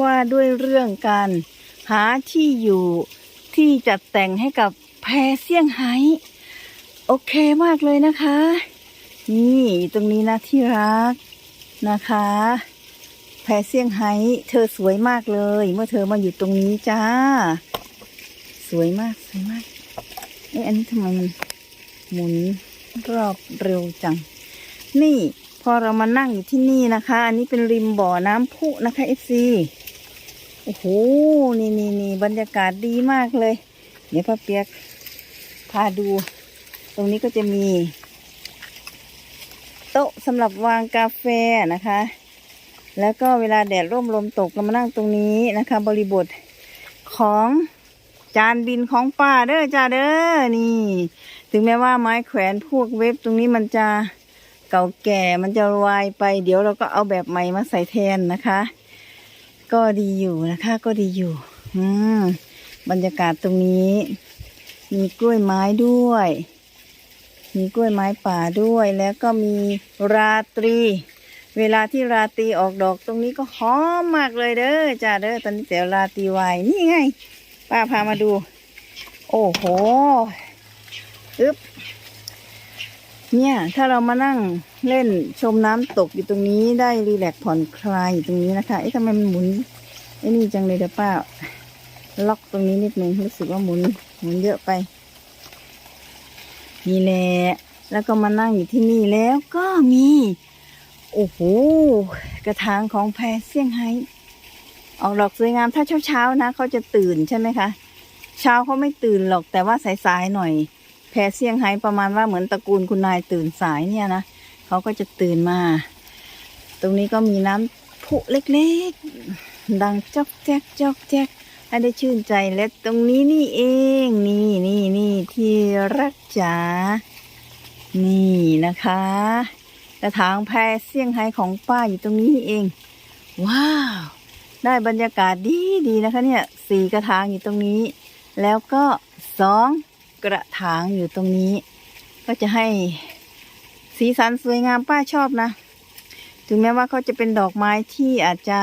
ว่าด้วยเรื่องการหาที่อยู่ที่จัดแต่งให้กับแพเซี่ยงไฮ้โอเคมากเลยนะคะ นี่ตรงนี้นะที่รักนะคะ แพเซี่ยงไฮ้เธอสวยมากเลย เมื่อเธอมาอยู่ตรงนี้จ้า สวยมากสวยมากเอ๊ะอันนี้ทำไมมันหมุนรอบเร็วจัง นี่พอเรามานั่งอยู่ที่นี่นะคะ อันนี้เป็นริมบ่อน้ำพุนะคะเอฟซี โอ้โห นี่นี่นี่บรรยากาศดีมากเลย เดี๋ยวพ่อเปียกพาดู ตรงนี้ก็จะมี โต๊ะสำหรับวางกาแฟนะคะ แล้วก็เวลาแดดร่มลมตกเรามานั่งตรงนี้นะคะ บริบทของจานบินของป้าเด้อจ้าเด้อนี่ ถึงแม้ว่าไม้แขวนพวกเว็บตรงนี้มันจะเก่าแก่มันจะวายไป เดี๋ยวเราก็เอาแบบใหม่มาใส่แทนนะคะ ก็ดีอยู่นะคะ ก็ดีอยู่อืมบรรยากาศตรงนี้ มีกล้วยไม้ด้วย มีกล้วยไม้ป่าด้วยแล้วก็มีราตรี เวลาที่ราตรีออกดอกตรงนี้ก็หอมมากเลยเด้อจ้าเด้อตอนนี้แต่ราตรีวายนี่ไงป้าพามาดู โอ้โหอึ๊บเนี่ย ถ้าเรามานั่ง เล่นชมน้ำตกอยู่ตรงนี้ได้รีแลกผ่อนคลายอยู่ตรงนี้นะคะเอ๊ะทำไมมันหมุนไอ้นี่จังเลยเดี๋ยวป้า ล็อกตรงนี้นิดนึงรู้สึกว่าหมุนหมุนเยอะไปนี่แหละแล้วก็มานั่งอยู่ที่นี่แล้วก็มี โอ้โหกระถางของแพรเซี่ยงไฮ้ออกดอกสวยงามถ้าเช้าๆนะเขาจะตื่นใช่ไหมคะเช้าเขาไม่ตื่นหรอกแต่ว่าสายๆหน่อย แพรเซี่ยงไฮ้ประมาณว่าเหมือนตระกูลคุณนายตื่นสายเนี่ยนะ เขาก็จะตื่นมา ตรงนี้ก็มีน้ำพุเล็กๆ ดังจอกแจ๊กจอกแจ๊กให้ได้ชื่นใจและตรงนี้นี่เองนี่นี่นี่ที่รักจ๋านี่นะคะกระถางแพรเซี่ยงไฮ้ของป้าอยู่ตรงนี้เอง ว้าว ได้บรรยากาศดีดีนะคะ เนี่ยสี่กระถางอยู่ตรงนี้ แล้วก็สองกระถางอยู่ตรงนี้ ก็จะให้ สีสันสวยงามป้าชอบนะ ถึงแม้ว่าเขาจะเป็นดอกไม้ที่อาจจะ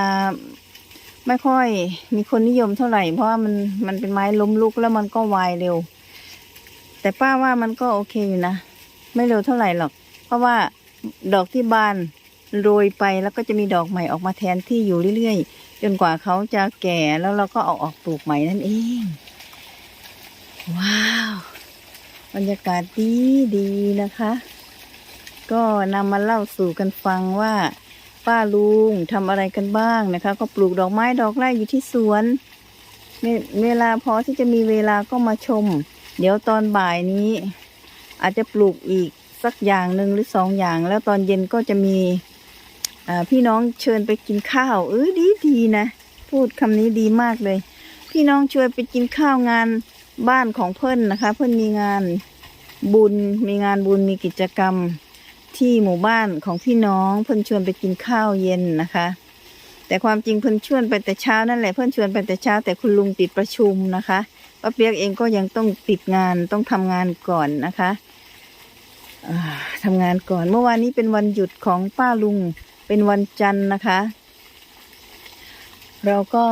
ไม่ค่อยมีคนนิยมเท่าไหร่ เพราะว่ามันมันเป็นไม้ล้มลุกแล้วมันก็วายเร็ว แต่ป้าว่ามันก็โอเคอยู่นะ ไม่เร็วเท่าไหร่หรอก เพราะว่าดอกที่บานโรยไปแล้วก็จะมีดอกใหม่ออกมาแทนที่อยู่เรื่อยๆ จนกว่าเขาจะแก่แล้วเราก็เอาออกปลูกใหม่นั่นเอง ว้าว บรรยากาศดีดีนะคะ ก็นำมาเล่าสู่กันฟังว่า ป้าลุงทำอะไรกันบ้างนะคะ ก็ปลูกดอกไม้ดอกไร่อยู่ที่สวนเวเวลาพอที่จะมีเวลาก็มาชม เดี๋ยวตอนบ่ายนี้ อาจจะปลูกอีกสักอย่างหนึ่งหรือสองอย่าง แล้วตอนเย็นก็จะมีพี่น้องเชิญไปกินข้าวเออดีดีนะ พูดคำนี้ดีมากเลย พี่น้องชวนไปกินข้าวงานบ้านของเพื่อนนะคะ เพื่อนมีงานบุญมีงานบุญมีกิจกรรม ที่หมู่บ้านของพี่น้องเพื่อนชวนไปกินข้าวเย็นนะคะ แต่ความจริงเพื่อนชวนไปแต่เช้านั่นแหละเพื่อนชวนไปแต่เช้า แต่คุณลุงติดประชุมนะคะป้าเปียกเองก็ยังต้องติดงานต้องทำงานก่อนนะคะอ่าทำงานก่อนเมื่อวานนี้เป็นวันหยุดของป้าลุงเป็นวันจันทร์นะคะ เราก็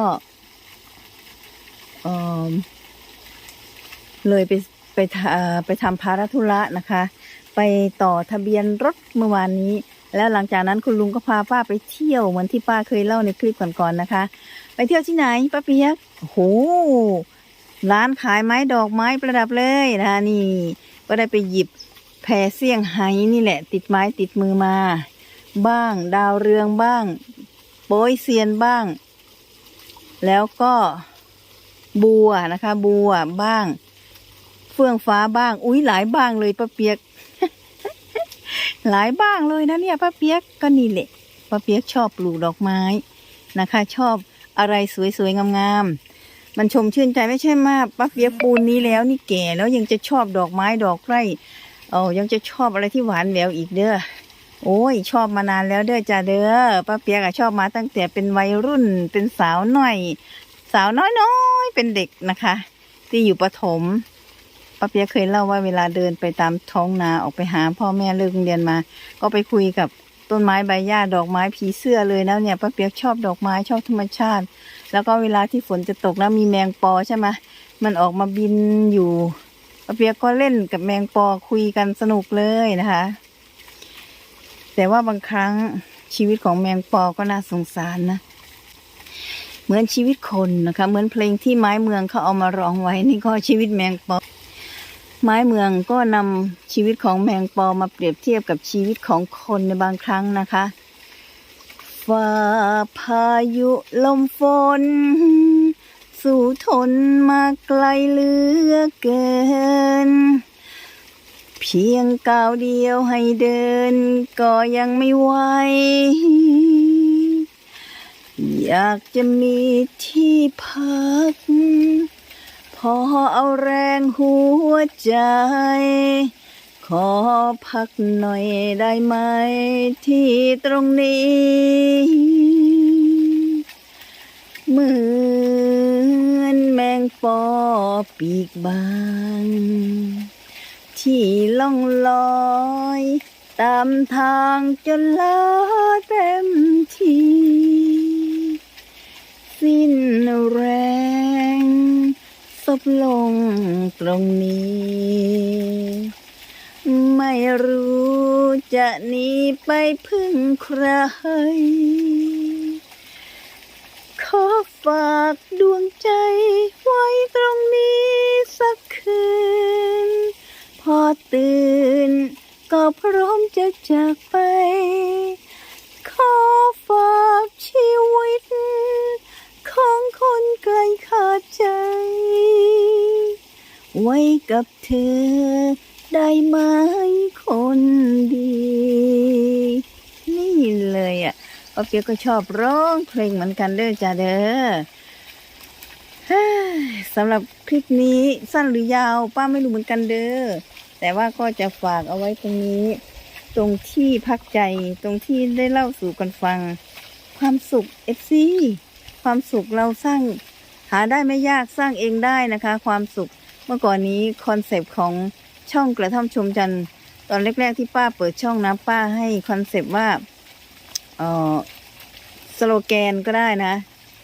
เออเลยไปไปทาไปทำภารธุระนะคะ ไปต่อทะเบียนรถเมื่อวานนี้ แล้วหลังจากนั้นคุณลุงก็พาป้าไปเที่ยวเหมือนที่ป้าเคยเล่าในคลิปก่อนๆนะคะ ไปเที่ยวที่ไหนป้าเปียกโอ้โหร้านขายไม้ดอกไม้ประดับเลยนะนี่ก็ได้ไปหยิบแพรเสี่ยงไฮ้นี่แหละ ติดไม้ติดมือมา บ้างดาวเรืองบ้าง โป้ยเซียนบ้าง แล้วก็บัวนะคะ บัวบ้าง เฟื่องฟ้าบ้าง อุ้ยหลายบ้างเลยป้าเปียก หลายบ้างเลยนะเนี่ยป้าเปียกก็นี่แหละป้าเปียกชอบปลูกดอกไม้นะคะ ชอบอะไรสวยๆงามๆมันชมชื่นใจไม่ใช่มากป้าเปียกปูนนี้แล้วนี่แก่แล้วยังจะชอบดอกไม้ดอกไร่เอ๋อยังจะชอบอะไรที่หวานแหววอีกเด้อโอ้ย ชอบมานานแล้วเด้อจ้าเด้อป้าเปียกอะชอบมาตั้งแต่เป็นวัยรุ่นเป็นสาวหน่อย สาวน้อยๆเป็นเด็กนะคะ ที่อยู่ประถม ป้าเปียกเคยเล่าว่าเวลาเดินไปตามท้องนาออกไปหาพ่อแม่เลิกโรงเรียนมา ก็ไปคุยกับต้นไม้ใบหญ้าดอกไม้ผีเสื้อเลยนะเนี่ยป้าเปียกชอบดอกไม้ชอบธรรมชาติ แล้วก็เวลาที่ฝนจะตกแล้วมีแมงปอใช่ไหมมันออกมาบินอยู่ป้าเปียกก็เล่นกับแมงปอคุยกันสนุกเลยนะคะ แต่ว่าบางครั้งชีวิตของแมงปอก็น่าสงสารนะเหมือนชีวิตคนนะคะ เหมือนเพลงที่ไม้เมืองเขาเอามาร้องไว้นี่ก็ชีวิตแมงปอ ไม้เมืองก็นำชีวิตของแมงปอมาเปรียบเทียบกับชีวิตของคนในบางครั้งนะคะฝ่าพายุลมฝน สู่ทนมาไกลเหลือเกิน เพียงก้าวเดียวให้เดิน ก็ยังไม่ไหวอยากจะมีที่พัก พอเอาแรงหัวใจ ขอพักหน่อยได้ไหมที่ตรงนี้ เหมือนแมงปอปีกบาง ที่ล่องลอยตามทางจนลาเต็มที สิ้นแรง ซบลงตรงนี้ ไม่รู้จะหนีไปพึ่งใคร ขอฝากดวงใจไว้ตรงนี้สักคืน พอตื่นก็พร้อมจะจากไป กับเธอ ได้ไหมคนดี นี่เลยอะป้าเปียกก็ชอบร้องเพลงเหมือนกันเด้อจ้าเด้อสำหรับคลิปนี้สั้นหรือยาว ป้าไม่รู้เหมือนกันเด้อแต่ว่าก็จะฝากเอาไว้ตรงนี้ ตรงที่พักใจตรงที่ได้เล่าสู่กันฟัง ความสุขเอฟซีความสุขเราสร้างหาได้ไม่ยากสร้างเองได้นะคะ ความสุข เมื่อก่อนนี้คอนเซปต์ของช่องกระท่อมชมจันทร์ตอนแรกๆที่ป้าเปิดช่องนะป้าให้คอนเซปต์ว่าเออสโลแกนก็ได้นะ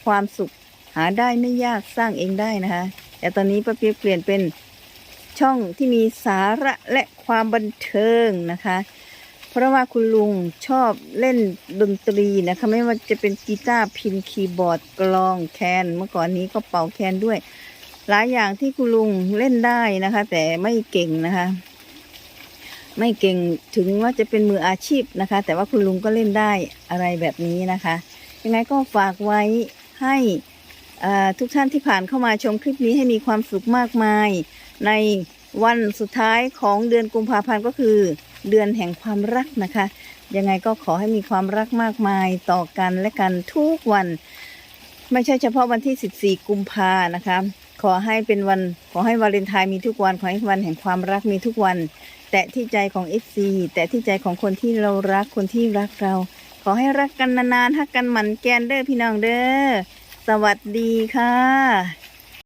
ความสุขหาได้ไม่ยากสร้างเองได้นะคะ แต่ตอนนี้ป้าเปียกเปลี่ยนเป็นช่องที่มีสาระและความบันเทิงนะคะ เพราะว่าคุณลุงชอบเล่นดนตรีนะคะ ไม่ว่าจะเป็นกีตาร์พินคีย์บอร์ดกลองแคน เมื่อก่อนนี้ก็เป่าแคนด้วย หลายอย่างที่คุณลุงเล่นได้นะคะ แต่ไม่เก่งนะคะ ไม่เก่งถึงว่าจะเป็นมืออาชีพนะคะ แต่ว่าคุณลุงก็เล่นได้อะไรแบบนี้นะคะ ยังไงก็ฝากไว้ให้ทุกท่านที่ผ่านเข้ามาชมคลิปนี้ให้มีความสุขมากมาย ในวันสุดท้ายของเดือนกุมภาพันธ์ก็คือ เดือนแห่งความรักนะคะ ยังไงก็ขอให้มีความรักมากมายต่อกันและกันทุกวัน ไม่ใช่เฉพาะวันที่ 14 กุมภานะคะ ขอให้เป็นวัน ขอให้วาเลนไทน์มีทุกวัน ขอให้วันแห่งความรักมีทุกวัน แต่ที่ใจของเอฟซีแต่ที่ใจของคนที่เรารักคนที่รักเรา ขอให้รักกันนานๆฮักกันหมันแกนเด้อพี่น้องเด้อสวัสดีค่ะ